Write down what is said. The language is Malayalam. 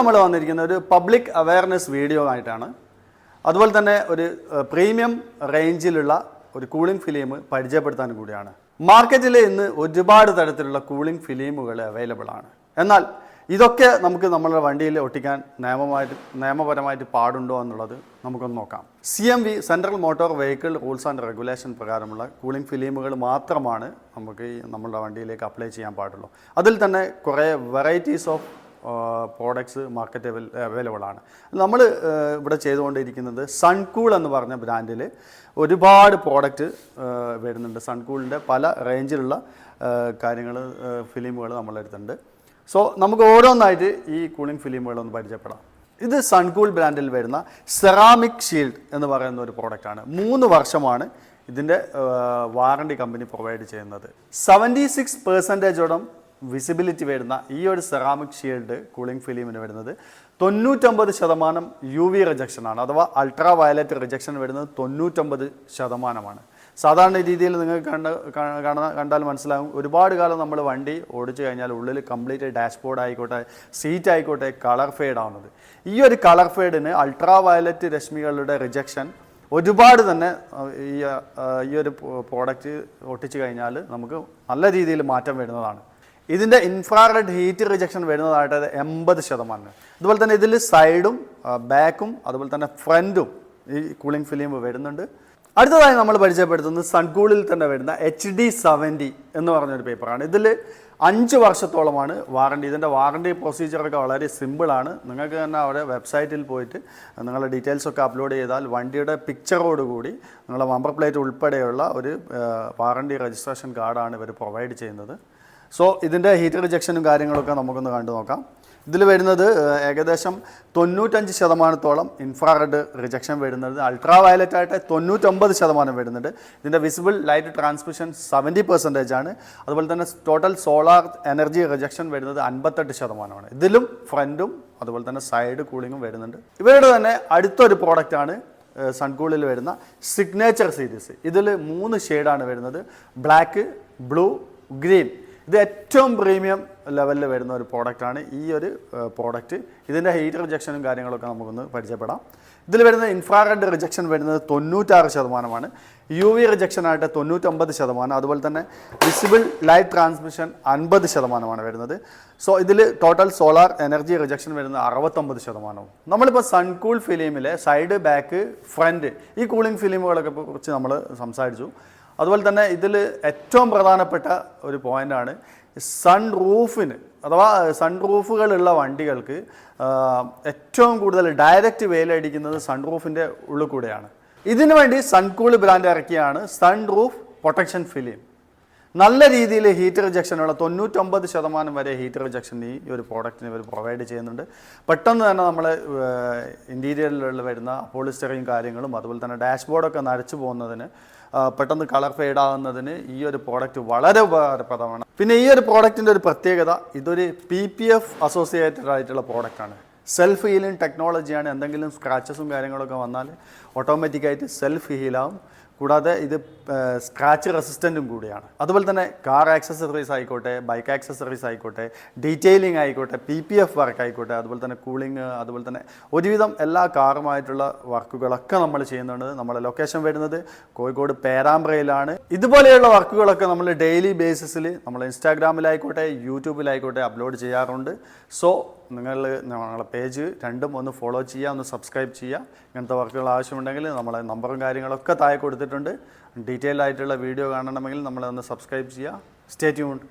നമ്മൾ വന്നിരിക്കുന്ന ഒരു പബ്ലിക് അവയർനെസ് വീഡിയോ ആയിട്ടാണ്. അതുപോലെ തന്നെ ഒരു പ്രീമിയം റേഞ്ചിലുള്ള ഒരു കൂളിംഗ് ഫിലിം പരിചയപ്പെടുത്താൻ കൂടിയാണ്. മാർക്കറ്റിൽ ഇന്ന് ഒരുപാട് തരത്തിലുള്ള കൂളിംഗ് ഫിലിമുകൾ അവൈലബിൾ ആണ്. എന്നാൽ ഇതൊക്കെ നമുക്ക് നമ്മളുടെ വണ്ടിയിൽ ഒട്ടിക്കാൻ നിയമമായിട്ട് നിയമപരമായിട്ട് പാടുണ്ടോ എന്നുള്ളത് നമുക്കൊന്ന് നോക്കാം. C M V central motor vehicle rules and regulation പ്രകാരമുള്ള കൂളിംഗ് ഫിലിമുകൾ മാത്രമാണ് നമുക്ക് ഈ നമ്മളുടെ വണ്ടിയിലേക്ക് അപ്ലൈ ചെയ്യാൻ പാടുള്ളൂ. അതിൽ തന്നെ കുറേ varieties of products market available ആണ്. നമ്മൾ ഇവിടെ ചെയ്തുകൊണ്ടിരിക്കുന്നത് സൺകൂൾ എന്ന് പറഞ്ഞ ബ്രാൻഡിൽ ഒരുപാട് പ്രോഡക്റ്റ് വരുന്നുണ്ട്. സൺകൂളിന്റെ പല റേഞ്ചിലുള്ള കാര്യങ്ങൾ ഫിലിമുകൾ നമ്മളെടുത്തുണ്ട് സോ നമുക്ക് ഓരോന്നായിട്ട് ഈ കൂളിംഗ് ഫിലിമുകളൊന്ന് പരിചയപ്പെടാം. ഇത് സൺകൂൾ ബ്രാൻഡിൽ വരുന്ന സെറാമിക് ഷീൽഡ് എന്ന് പറയുന്ന ഒരു പ്രോഡക്റ്റാണ് മൂന്ന് വർഷമാണ് ഇതിന്റെ വാറണ്ടി കമ്പനി പ്രൊവൈഡ് ചെയ്യുന്നത്. സെവന്റി സിക്സ് പെർസെന്റേജോളം വിസിബിലിറ്റി വരുന്ന ഈ ഒരു സെറാമിക് ഷീൽഡ് കൂളിംഗ് ഫിലിമിന് വരുന്നത് തൊണ്ണൂറ്റൊമ്പത് ശതമാനം യു വി റിജക്ഷനാണ് അഥവാ അൾട്രാ വയലറ്റ് റിജക്ഷൻ വരുന്നത് തൊണ്ണൂറ്റൊമ്പത് ശതമാനമാണ്. സാധാരണ രീതിയിൽ നിങ്ങൾക്ക് കണ്ട കാണുന്ന കണ്ടാൽ മനസ്സിലാകും. ഒരുപാട് കാലം നമ്മൾ വണ്ടി ഓടിച്ചു കഴിഞ്ഞാൽ ഉള്ളിൽ കംപ്ലീറ്റ് ഡാഷ്ബോർഡ് ആയിക്കോട്ടെ സീറ്റ് ആയിക്കോട്ടെ കളർ ഫെയ്ഡ് ആവുന്നത്. ഈ ഒരു കളർ ഫെയ്ഡിന് അൾട്രാ വയലറ്റ് രശ്മികളുടെ റിജക്ഷൻ ഒരുപാട് തന്നെ ഈ ഈ ഒരു പ്രോഡക്റ്റ് ഒട്ടിച്ചു കഴിഞ്ഞാൽ നമുക്ക് നല്ല രീതിയിൽ മാറ്റം വരുന്നതാണ്. ഇതിന്റെ ഇൻഫ്രാറെഡ് ഹീറ്റ് റിജക്ഷൻ വരുന്നതായിട്ട് എൺപത് ശതമാനം. അതുപോലെ തന്നെ ഇതിൽ സൈഡും ബാക്കും അതുപോലെ തന്നെ ഫ്രണ്ടും ഈ കൂളിംഗ് ഫിലിം വരുന്നുണ്ട്. അടുത്തതായി നമ്മൾ പരിചയപ്പെടുത്തുന്നത് സൺകൂളിൽ തന്നെ വരുന്ന എച്ച് ഡി സെവന്റി എന്ന് പറഞ്ഞൊരു പേപ്പറാണ് ഇതിൽ അഞ്ച് വർഷത്തോളമാണ് വാറണ്ടി ഇതിന്റെ വാറണ്ടി പ്രൊസീജിയറൊക്കെ വളരെ സിമ്പിളാണ് നിങ്ങൾക്ക് തന്നെ അവിടെ വെബ്സൈറ്റിൽ പോയിട്ട് നിങ്ങളുടെ ഡീറ്റെയിൽസൊക്കെ അപ്ലോഡ് ചെയ്താൽ വണ്ടിയുടെ പിക്ചറോടുകൂടി നിങ്ങളുടെ നമ്പർ പ്ലേറ്റ് ഉൾപ്പെടെയുള്ള ഒരു വാറണ്ടി രജിസ്ട്രേഷൻ കാർഡാണ് ഇവർ പ്രൊവൈഡ് ചെയ്യുന്നത്. സോ ഇതിന്റെ ഹീറ്റ് റിജക്ഷനും കാര്യങ്ങളൊക്കെ നമുക്കൊന്ന് കണ്ടു നോക്കാം. ഇതിൽ വരുന്നത് ഏകദേശം തൊണ്ണൂറ്റഞ്ച് ശതമാനത്തോളം ഇൻഫ്രാറെഡ് റിജക്ഷൻ വരുന്നത് അൾട്രാ വയലറ്റ് ആയിട്ട് തൊണ്ണൂറ്റൊമ്പത് ശതമാനം വരുന്നുണ്ട്. ഇതിന്റെ visible light transmission seventy percentage ആണ്. അതുപോലെ തന്നെ ടോട്ടൽ സോളാർ എനർജി റിജക്ഷൻ വരുന്നത് അൻപത്തെട്ട് ശതമാനമാണ്. ഇതിലും ഫ്രണ്ടും അതുപോലെ തന്നെ സൈഡ് കൂളിങ്ങും വരുന്നുണ്ട്. ഇവരുടെ തന്നെ അടുത്തൊരു പ്രോഡക്റ്റാണ് സൺകൂളിൽ വരുന്ന സിഗ്നേച്ചർ സീരീസ് ഇതിൽ മൂന്ന് ഷെയ്ഡാണ് വരുന്നത് ബ്ലാക്ക് ബ്ലൂ ഗ്രീൻ ഇത് ഏറ്റവും പ്രീമിയം ലെവലിൽ വരുന്ന ഒരു പ്രോഡക്റ്റാണ് ഈ ഒരു പ്രോഡക്റ്റ് ഇതിന്റെ ഹീറ്റ് റിജക്ഷനും കാര്യങ്ങളൊക്കെ നമുക്കൊന്ന് പരിചയപ്പെടാം. ഇതിൽ വരുന്ന ഇൻഫ്രാറെഡ് റിജക്ഷൻ വരുന്നത് തൊണ്ണൂറ്റാറ് ശതമാനമാണ്. യു വി റിജക്ഷൻ ആയിട്ട് തൊണ്ണൂറ്റൊമ്പത് ശതമാനം. അതുപോലെ തന്നെ വിസിബിൾ ലൈറ്റ് ട്രാൻസ്മിഷൻ അൻപത് ശതമാനമാണ് വരുന്നത്. സോ ഇതിൽ ടോട്ടൽ സോളാർ എനർജി റിജക്ഷൻ വരുന്നത് അറുപത്തൊമ്പത് ശതമാനവും. നമ്മളിപ്പോൾ സൺകൂൾ ഫിലിമിലെ സൈഡ് ബാക്ക് ഫ്രണ്ട് ഈ കൂളിംഗ് ഫിലിമുകളൊക്കെ കുറിച്ച് നമ്മൾ സംസാരിച്ചു. അതുപോലെ തന്നെ ഇതിൽ ഏറ്റവും പ്രധാനപ്പെട്ട ഒരു പോയിന്റാണ് സൺ റൂഫിന് അഥവാ സൺ റൂഫുകളുള്ള വണ്ടികൾക്ക് ഏറ്റവും കൂടുതൽ ഡയറക്റ്റ് വെയിലടിക്കുന്നത് സൺ റൂഫിന്റെ ഉള്ളിൽ കൂടെയാണ്. ഇതിനു വേണ്ടി സൺകൂൾ ബ്രാൻഡ് ഇറക്കിയാണ് സൺ റൂഫ് പ്രൊട്ടക്ഷൻ ഫിലിം നല്ല രീതിയിൽ ഹീറ്റ് റിജക്ഷനുള്ള തൊണ്ണൂറ്റൊമ്പത് ശതമാനം വരെ ഹീറ്റ് റിജക്ഷൻ ഈ ഒരു പ്രോഡക്റ്റിന് ഇവർ പ്രൊവൈഡ് ചെയ്യുന്നുണ്ട്. പെട്ടെന്ന് തന്നെ നമ്മൾ ഇന്റീരിയറിൽ വരുന്ന പോളിസ്റ്ററിങ് കാര്യങ്ങളും അതുപോലെ തന്നെ ഡാഷ്ബോർഡൊക്കെ നരച്ചു പോകുന്നതിന് പെട്ടെന്ന് കളർ ഫെയ്ഡ് ആവുന്നതിന് ഈ ഒരു പ്രോഡക്റ്റ് വളരെ ഉപകാരപ്രദമാണ്. പിന്നെ ഈ ഒരു പ്രോഡക്റ്റിന്റെ ഒരു പ്രത്യേകത ഇതൊരു പി പി എഫ് അസോസിയേറ്റഡ് ആയിട്ടുള്ള പ്രോഡക്റ്റാണ് സെൽഫ് ഹീലിംഗ് ടെക്നോളജിയാണ് എന്തെങ്കിലും സ്ക്രാച്ചസും കാര്യങ്ങളൊക്കെ വന്നാൽ ഓട്ടോമാറ്റിക്കായിട്ട് സെൽഫ് ഹീലാവും കൂടാതെ ഇത് സ്ക്രാച്ച് റെസിസ്റ്റന്റും കൂടിയാണ്. അതുപോലെ തന്നെ കാർ ആക്സസറീസ് ആയിക്കോട്ടെ ബൈക്ക് ആക്സസറീസ് ആയിക്കോട്ടെ ഡീറ്റെയിലിംഗ് ആയിക്കോട്ടെ പി പി എഫ് വർക്ക് ആയിക്കോട്ടെ അതുപോലെ തന്നെ കൂളിംഗ് അതുപോലെ തന്നെ ഒരുവിധം എല്ലാ കാറുമായിട്ടുള്ള വർക്കുകളൊക്കെ നമ്മൾ ചെയ്യുന്നുണ്ട്. നമ്മുടെ ലൊക്കേഷൻ വരുന്നത് കോഴിക്കോട് പേരാമ്പ്രയിലാണ്. ഇതുപോലെയുള്ള വർക്കുകളൊക്കെ നമ്മൾ ഡെയിലി ബേസിസിൽ നമ്മൾ ഇൻസ്റ്റാഗ്രാമിലായിക്കോട്ടെ യൂട്യൂബിലായിക്കോട്ടെ അപ്ലോഡ് ചെയ്യാറുണ്ട്. സോ നിങ്ങൾ ഞങ്ങളെ പേജ് രണ്ടും ഒന്ന് ഫോളോ ചെയ്യുക ഒന്ന് സബ്സ്ക്രൈബ് ചെയ്യുക. ഇങ്ങനത്തെ വർക്കുകൾ ആവശ്യമുണ്ടെങ്കിൽ നമ്മളെ നമ്പറും കാര്യങ്ങളൊക്കെ താഴെ കൊടുത്തിട്ടുണ്ട്. ഡീറ്റെയിൽ ആയിട്ടുള്ള വീഡിയോ കാണണമെങ്കിൽ നമ്മളെ ഒന്ന് സബ്സ്ക്രൈബ് ചെയ്യുക. Stay tuned